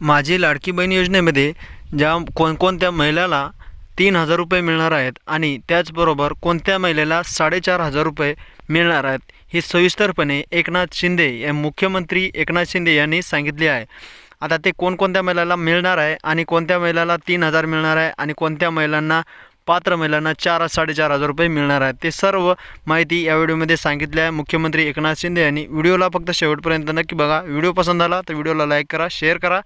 माझी लाडकी बहीण योजनेमध्ये ज्या कोणकोणत्या महिलाला तीन हजार रुपये मिळणार आहेत आणि त्याचबरोबर कोणत्या महिलेला साडेचार हजार रुपये मिळणार आहेत हे सविस्तरपणे एकनाथ शिंदे या मुख्यमंत्री एकनाथ शिंदे यांनी सांगितले आहे. आता ते कोणकोणत्या महिलाला मिळणार आहे आणि कोणत्या महिलाला तीन हजार मिळणार आहे आणि कोणत्या महिलांना पात्र महिलांना चार साडेचार हजार रुपये मिळणार आहेत. ते सर्व माहिती या व्हिडिओमध्ये सांगितली आहे. मुख्यमंत्री एकनाथ शिंदे यांनी व्हिडिओला फक्त शेवटपर्यंत नक्की बघा. व्हिडिओ पसंत आला तर व्हिडिओला लाईक करा शेअर करा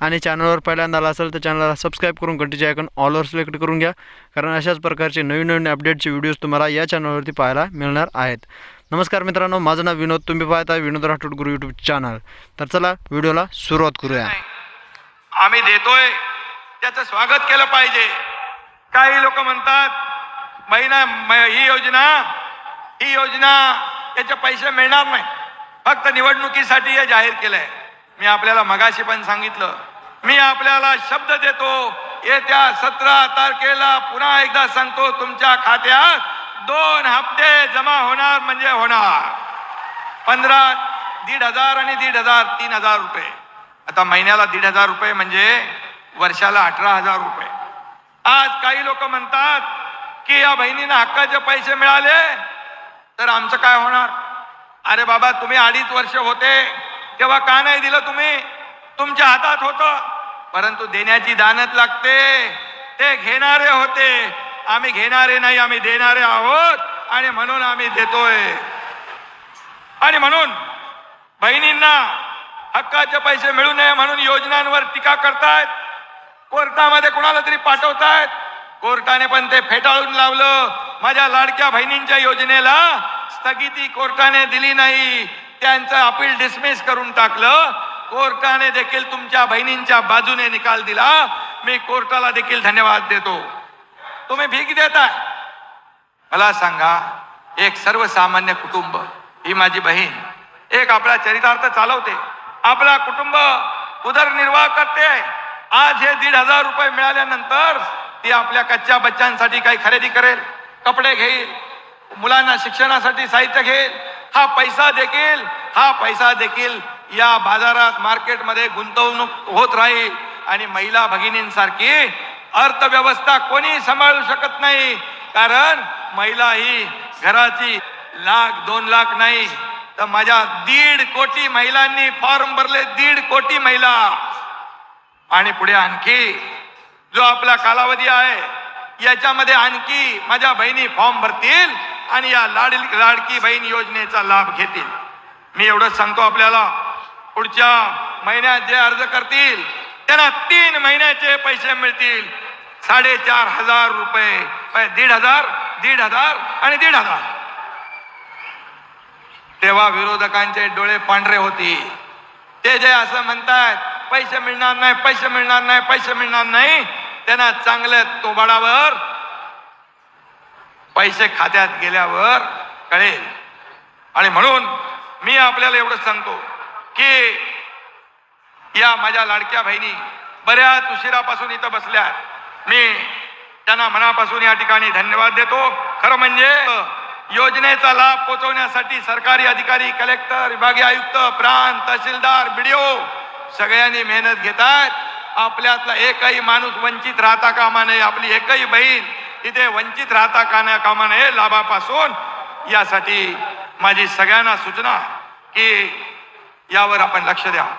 आणि चॅनलवर पहिल्यांदा आला असेल तर चॅनलला सबस्क्राईब करून घंटीचे आयकॉन ऑलवर सिलेक्ट करून घ्या. कारण अशाच प्रकारचे नवीन नवीन अपडेटचे व्हिडिओज तुम्हाला या चॅनलवरती पाहायला मिळणार आहेत. नमस्कार मित्रांनो माझं नाव विनोद. तुम्ही पाहता विनोद राठोड गुरु यूट्यूब चॅनल तर चला व्हिडिओला सुरुवात करूया. आम्ही देतोय. त्याचं स्वागत केलं पाहिजे. काही लोक म्हणतात महिना ही योजना ही योजना याचे पैसे मिळणार नाही. फक्त निवडणुकीसाठी हे जाहीर केलंय. मी आपल्याला मगाशी पण सांगितलं. मी आपल्याला शब्द देतो येत्या सतरा तारखेला पुन्हा एकदा सांगतो तुमच्या खात्यात दोन हप्ते जमा होणार म्हणजे होणार. पंधरा दीड हजार आणि दीड हजार तीन हजार रुपये. आता महिन्याला दीड हजार रुपये म्हणजे वर्षाला अठरा हजार रुपये. आज काही लोक म्हणतात की या बहिणींना हक्काचे पैसे मिळाले तर आमचं काय होणार? अरे बाबा तुम्ही अडीच वर्ष होते तेव्हा का नाही दिलं तुम्ही? तुमच्या हातात होतं. परंतु देण्याची दानत लागते. ते घेणारे होते. आम्ही घेणारे नाही आम्ही देणारे आहोत आणि म्हणून आम्ही देतोय. आणि म्हणून बहिणींना हक्काचे पैसे मिळू नये म्हणून योजनांवर टीका करतायत. कोर्टामध्ये कुणाला तरी पाठवतायत? कोर्टाने पण ते फेटाळून लावलं. माझ्या लाडक्या बहिणींच्या योजनेला स्थगिती कोर्टाने दिली नाही. त्यांचं अपील डिसमिस करून टाकलं. कोर्टाने देखील तुमच्या बहिणींच्या बाजूने निकाल दिला. मी कोर्टाला देखील धन्यवाद देतो. तुम्ही भीक देताय. मला सांगा एक सर्वसामान्य कुटुंब ही माझी बहीण एक आपला चरितार्थ चालवते. आपला कुटुंब उदरनिर्वाह करते. आज हे दीड हजार रुपये मिळाल्यानंतर ती आपल्या कच्च्या बच्चांसाठी काही खरेदी करेल कपडे घेईल मुलांना शिक्षणासाठी साहित्य घेईल हा पैसा देखील हा पैसा देखील या बाजारात मार्केटमध्ये गुंतवणूक होत राहील. आणि महिला भगिनींसारखी अर्थव्यवस्था कोणी सांभाळू शकत नाही. कारण महिला ही घराची लाख दोन लाख नाही. तर माझ्या दीड कोटी महिलांनी फॉर्म भरले दीड कोटी महिला. आणि पुढे आणखी जो आपला कालावधी आहे याच्यामध्ये आणखी माझ्या बहिणी फॉर्म भरतील आणि या लाडील लाडकी बहीण योजनेचा लाभ घेतील. मी एवढंच सांगतो आपल्याला. पुढच्या महिन्यात जे अर्ज करतील त्यांना तीन महिन्याचे पैसे मिळतील. साडेचार हजार रुपये. दीड हजार दीड हजार आणि दीड हजार. तेव्हा विरोधकांचे डोळे पांढरे होती ते जे असं म्हणतात पैसे मिळणार नाही पैसे मिळणार नाही पैसे मिळणार नाही. त्यांना चांगल्या तोबाडावर पैसे खात्यात गेल्यावर कळेल. आणि म्हणून मी आपल्याला एवढं सांगतो की या माझ्या लाडक्या बहिणी बऱ्याच उशिरापासून इथं बसल्या. मी त्यांना मनापासून या ठिकाणी धन्यवाद देतो. खरं म्हणजे योजनेचा लाभ पोहोचवण्यासाठी सरकारी अधिकारी कलेक्टर विभागीय आयुक्त प्रांत तहसीलदार बीडीओ सगळ्यांनी मेहनत घेतात. आपल्यातला एकही माणूस वंचित राहता कामा नये. आपली एकही बहीण तिथे वंचित राहता काना कामा नये लाभापासून. यासाठी माझी सगळ्यांना सूचना की यावर आपण लक्ष द्या.